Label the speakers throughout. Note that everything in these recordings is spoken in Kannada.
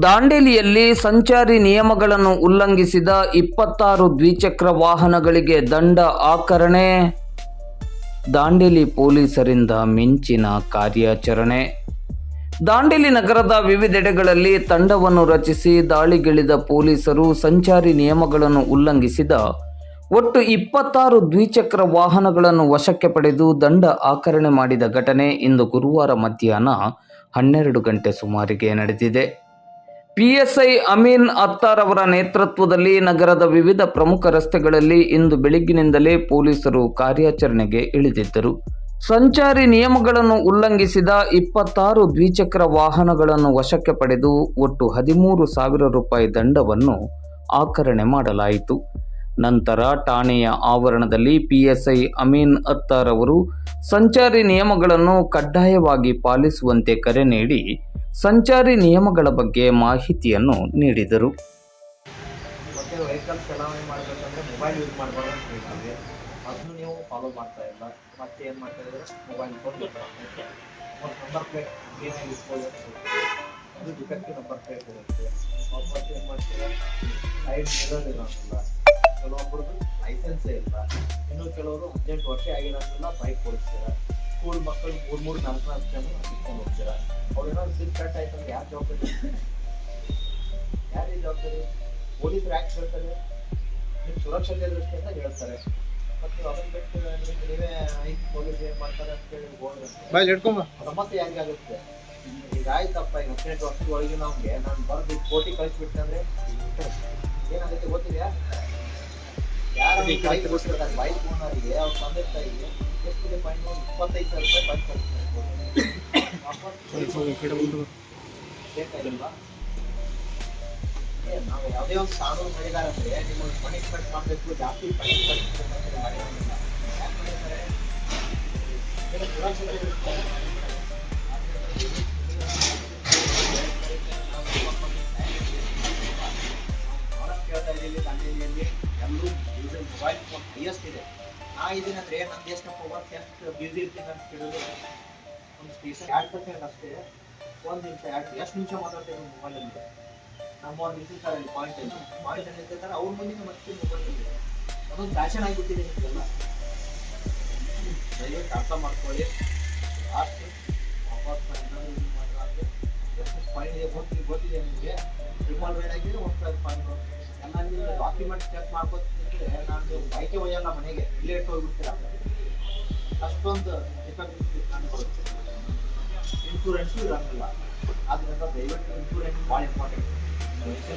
Speaker 1: ದಾಂಡೇಲಿಯಲ್ಲಿ ಸಂಚಾರಿ ನಿಯಮಗಳನ್ನು ಉಲ್ಲಂಘಿಸಿದ ಇಪ್ಪತ್ತಾರು ದ್ವಿಚಕ್ರ ವಾಹನಗಳಿಗೆ ದಂಡ ಆಕರಣೆ. ದಾಂಡೇಲಿ ಪೊಲೀಸರಿಂದ ಮಿಂಚಿನ ಕಾರ್ಯಾಚರಣೆ. ದಾಂಡೇಲಿ ನಗರದ ವಿವಿಧೆಡೆಗಳಲ್ಲಿ ತಂಡವನ್ನು ರಚಿಸಿ ದಾಳಿಗಿಳಿದ ಪೊಲೀಸರು ಸಂಚಾರಿ ನಿಯಮಗಳನ್ನು ಉಲ್ಲಂಘಿಸಿದ ಒಟ್ಟು ಇಪ್ಪತ್ತಾರು ದ್ವಿಚಕ್ರ ವಾಹನಗಳನ್ನು ವಶಕ್ಕೆ ಪಡೆದು ದಂಡ ಆಕರಣೆ ಮಾಡಿದ ಘಟನೆ ಇಂದು ಗುರುವಾರ ಮಧ್ಯಾಹ್ನ ಹನ್ನೆರಡು ಗಂಟೆ ಸುಮಾರಿಗೆ ನಡೆದಿದೆ. ಪಿಎಸ್ಐ ಅಮೀನ್ ಅತ್ತಾರ್ ಅವರ ನೇತೃತ್ವದಲ್ಲಿ ನಗರದ ವಿವಿಧ ಪ್ರಮುಖ ರಸ್ತೆಗಳಲ್ಲಿ ಇಂದು ಬೆಳಗ್ಗಿನಿಂದಲೇ ಪೊಲೀಸರು ಕಾರ್ಯಾಚರಣೆಗೆ ಇಳಿದಿದ್ದರು. ಸಂಚಾರಿ ನಿಯಮಗಳನ್ನು ಉಲ್ಲಂಘಿಸಿದ ಇಪ್ಪತ್ತಾರು ದ್ವಿಚಕ್ರ ವಾಹನಗಳನ್ನು ವಶಕ್ಕೆ ಪಡೆದು ಒಟ್ಟು ಹದಿಮೂರು ಸಾವಿರ ರೂಪಾಯಿ ದಂಡವನ್ನು ಆಕರಣೆ ಮಾಡಲಾಯಿತು. ನಂತರ ಠಾಣೆಯ ಆವರಣದಲ್ಲಿ ಪಿಎಸ್ಐ ಅಮೀನ್ ಅತ್ತಾರ್ ಅವರು ಸಂಚಾರಿ ನಿಯಮಗಳನ್ನು ಕಡ್ಡಾಯವಾಗಿ ಪಾಲಿಸುವಂತೆ ಕರೆ ನೀಡಿ ಸಂಚಾರಿ ನಿಯಮಗಳ ಬಗ್ಗೆ ಮಾಹಿತಿಯನ್ನು ನೀಡಿದರು.
Speaker 2: ಮತ್ತೆ ವೆಹಿಕಲ್ ಚಲಾವಣೆ ಮಾಡಬೇಕಂದ್ರೆ ಮೊಬೈಲ್ ಯೂಸ್ ಮಾಡಬಾರ್ದು ಅಂತ ಹೇಳ್ತೀವಿ. ಅದನ್ನು ನೀವು ಫಾಲೋ ಮಾಡ್ತಾ ಇಲ್ಲ. ಮತ್ತೆ ಏನು ಮಾಡ್ತಾ ಮೊಬೈಲ್ ಫೋನ್ ಒಂದು ನಂಬರ್ ಪ್ಲೇಟ್ ಏನು ಇಟ್ಕೊಳ್ಳಿ ಅದು ಡಿಫೆಕ್ಟಿವ್ ನಂಬರ್ ಪ್ಲೇಟ್ ಇರುತ್ತೆ. ವಾಪಸ್ ಏನು ಮಾಡ್ತೀರಾ? ಸೈಡ್ ಮಿರರ್ ಇರೋದಿಲ್ಲ. ಕೆಲವೊಬ್ಬರದ್ದು ಲೈಸೆನ್ಸೇ ಇಲ್ಲ. ಇನ್ನು ಕೆಲವರು ಹದಿನೆಂಟು ವರ್ಷ ಆಗಿರೋದ್ರಿಂದ ಬೈಕ್ ಓಡಿಸ್ತೀರ? ಸ್ಕೂಲ್ ಮಕ್ಕಳು ಮೂರು ಮೂರು ನಾಲ್ಕು ನಾಲ್ಕು ಜನ ಸಿಕ್ಕೊಂಡು ಹೋಗ್ತೀರ? ಅವ್ರು ಏನಾದ್ರು ಬಿಲ್ ಕಟ್ ಆಯ್ತು ಅಂದ್ರೆ ಯಾರು ಜವಾಬ್ದಾರಿ? ಯಾರಿಗೆ ಜವಾಬ್ದಾರಿ? ಪೊಲೀಸರು ಯಾಕೆ ಹೇಳ್ತಾರೆ ನಿಮ್ಮ ಸುರಕ್ಷತೆ ದೃಷ್ಟಿಯಿಂದ ಹೇಳ್ತಾರೆ. ಮತ್ತು ಅದನ್ನ ಬಿಟ್ಟು ನಿಮ್ಗೆ ನೀವೇ ಐದು ಪೊಲೀಸ್ ಏನು ಮಾಡ್ತಾರೆ ಅಂತ ಹೇಳಿ ಹೋದ್ರೆ ಸಮಸ್ಯೆ ಯಾರಿಗೆ ಆಗುತ್ತೆ? ಈಗ ಆಯ್ತಪ್ಪ ಈಗ ಹದಿನೆಂಟು ವರ್ಷದ ಒಳಗೆ ನಮ್ಗೆ. ನಾನು ಬರೆದು ಕೋಟಿ ಕಳಿಸ್ಬಿಟ್ಟೆ ಅಂದ್ರೆ ಏನಾಗುತ್ತೆ ಗೊತ್ತಿದೆಯಾ? ಯಾರು ಬೈಕ್ ಓನರಿಗೆ ಅವ್ರ ತಂದೆ ತಾಯಿಗೆ. ಇಪ್ಪತ್ತೈದು ಸಾವಿರ ರೂಪಾಯಿ ಫೈನ್ ಕಳಿಸ್ತಾರೆ ಬೇಕಾಗಿಲ್ವಾ ಏ, ನಾವು ಯಾವುದೇ ಒಂದು ಕಾನೂನು ಮಾಡಿದಾರೆ ಅಂದ್ರೆ ನಿಮ್ಮನ್ನು ಪನಿಷ್ಮೆಂಟ್ ಮಾಡಬೇಕು ಜಾಸ್ತಿ ಪನಿಷ್ಮೆಂಟ್ ಮಾಡಿರೋದಿಲ್ಲ ಯಾಕೆ ಮಾಡಿದ್ದಾರೆ ಇದಕ್ಕೆ ಸುರಕ್ಷತೆ ಇರುತ್ತೆ. ನಾಲ್ಕು ಕೇಳ್ತಾ ಇದ್ದೀವಿ ದಾಂಡೇಲಿಯಲ್ಲಿ ಎಲ್ಲರೂ ಯೂಸೇಜ್ ಮೊಬೈಲ್ ಫೋನ್ ಹೈಯೆಸ್ಟ್ ಇದೆ ನಾ ಇದೀನಿ ನಮ್ಮ ಎಷ್ಟಪ್ಪ ವರ್ಕ್ ಎಷ್ಟು ಬ್ಯುಸಿ ಇರ್ತೀನಿ ಅಂತ ಕೇಳಿದ್ರೆ ಒಂದು ಸ್ಟೇಷನ್ ಎರಡು ಸೆಕೆಂಡ್ ಅಷ್ಟೇ, ಒಂದು ನಿಮಿಷ, ಎರಡು ಎಷ್ಟು ನಿಮಿಷ ಮಾತಾಡ್ತೀವಿ ಮೊಬೈಲಲ್ಲಿ ನಮ್ಮವ್ರು ನಿಂತಿರ್ತಾರೆ ಅಲ್ಲಿ ಪಾಯಿಂಟ್ ಅಲ್ಲಿ. ಪಾಯಿಂಟ್ ಅಲ್ಲಿ ನಿಂತಿರ್ತಾರೆ, ಅವ್ರ ಮುಂದೆ ಮತ್ತೆ ಮೊಬೈಲ್ ಅಲ್ಲಿ ಅದೊಂದು ಫ್ಯಾಷನ್ ಆಗಿಬಿಟ್ಟಿದೆ ನಿಮಗೆಲ್ಲ. ದಯವಿಟ್ಟು ಅರ್ಥ ಮಾಡ್ಕೊಳ್ಳಿ. ಲಾಸ್ಟ್ ವಾಪಸ್ ಮಾಡಿದ್ರೆ, ಎಷ್ಟು ಫೈನ್ ಇದೆ, ಗೊತ್ತಿದೆ ಗೊತ್ತಿದೆ ನಿಮಗೆ. ರಿಮಾಲ್ ರೇಟ್ ಆಗಿದ್ರೆ ಒಂದು ಸಾವಿರ ಫೈನ್ ಡಾಕ್ಯುಮೆಂಟ್ ಚೆಕ್ ಮಾಡ್ಕೊತಿದ್ರೆ ನಾನು ಬೈಕೆ ಒಯ್ಯಲ್ಲ ಮನೆಗೆ, ಇಲ್ಲೇ ಇಟ್ಟು ಹೋಗ್ಬಿಡ್ತೀರ? ಅಷ್ಟೊಂದು ಎಫೆಕ್ಟ್ ಇನ್ಶೂರೆನ್ಸು ಇರೋಂಗಿಲ್ಲ ಆದ್ರಿಂದ ದಯವಿಟ್ಟು ಇನ್ಶೂರೆನ್ಸ್ ಭಾಳ ಇಂಪಾರ್ಟೆಂಟ್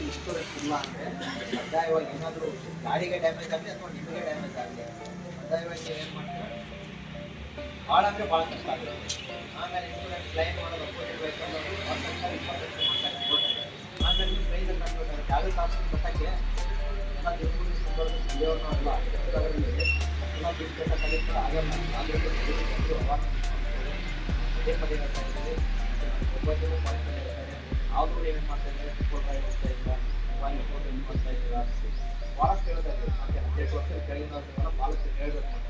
Speaker 2: ಇನ್ಶೂರೆನ್ಸ್ ಇಲ್ಲ ಅಂದರೆ ಕಡ್ಡಾಯವಾಗಿ ಏನಾದರೂ ಗಾಡಿಗೆ ಡ್ಯಾಮೇಜ್ ಆಗಲಿ ಅಥವಾ ನಿಮಗೆ ಡ್ಯಾಮೇಜ್ ಆಗಲಿ ಕಡ್ಡಾಯವಾಗಿ ಏನು ಮಾಡ್ತೀರಾ? ಭಾಳ ಅಂದರೆ ಭಾಳ ಕಷ್ಟ ಆಗುತ್ತೆ. ಆಮೇಲೆ ಇನ್ಶೂರೆನ್ಸ್ ಕ್ಲೈಮ್ ಮಾಡೋದು ವೆಹಿಕಲ್ ಇಪ್ಪತ್ತೈದು ಆಮೇಲೆ ಪ್ರೈಸಲ್ಲಿ ಕಟ್ಬೇಕಾಗುತ್ತೆ ಯಾವುದೇ ಕಾಸು ಎಲ್ಲ ದಿನಗೂಲಿ ಸಂಬಳದ ಇಳಿಯೋರ್ನೂ ಅಲ್ಲ ಹೇಳ್ತಾ ಇದ್ದೀವಿ ಒಬ್ಬೊಬ್ಬರು ಮಾಡ್ತಾ ಇರ್ತಾರೆ ಆದರೂ ಏನು ಮಾಡ್ತಾ ಇದ್ದಾರೆ ಫೋಟೋ ಇಡ್ತಾ ಇಲ್ಲ ಫೋಟೋ ಮಾಡ್ತಾ ಇದ್ದೀರಾ ಭಾಳಷ್ಟು ಹೇಳ್ತಾ ಮತ್ತೆ ಹದಿನೆಂಟು ವರ್ಷದ ಹೇಳ್ಬೇಕು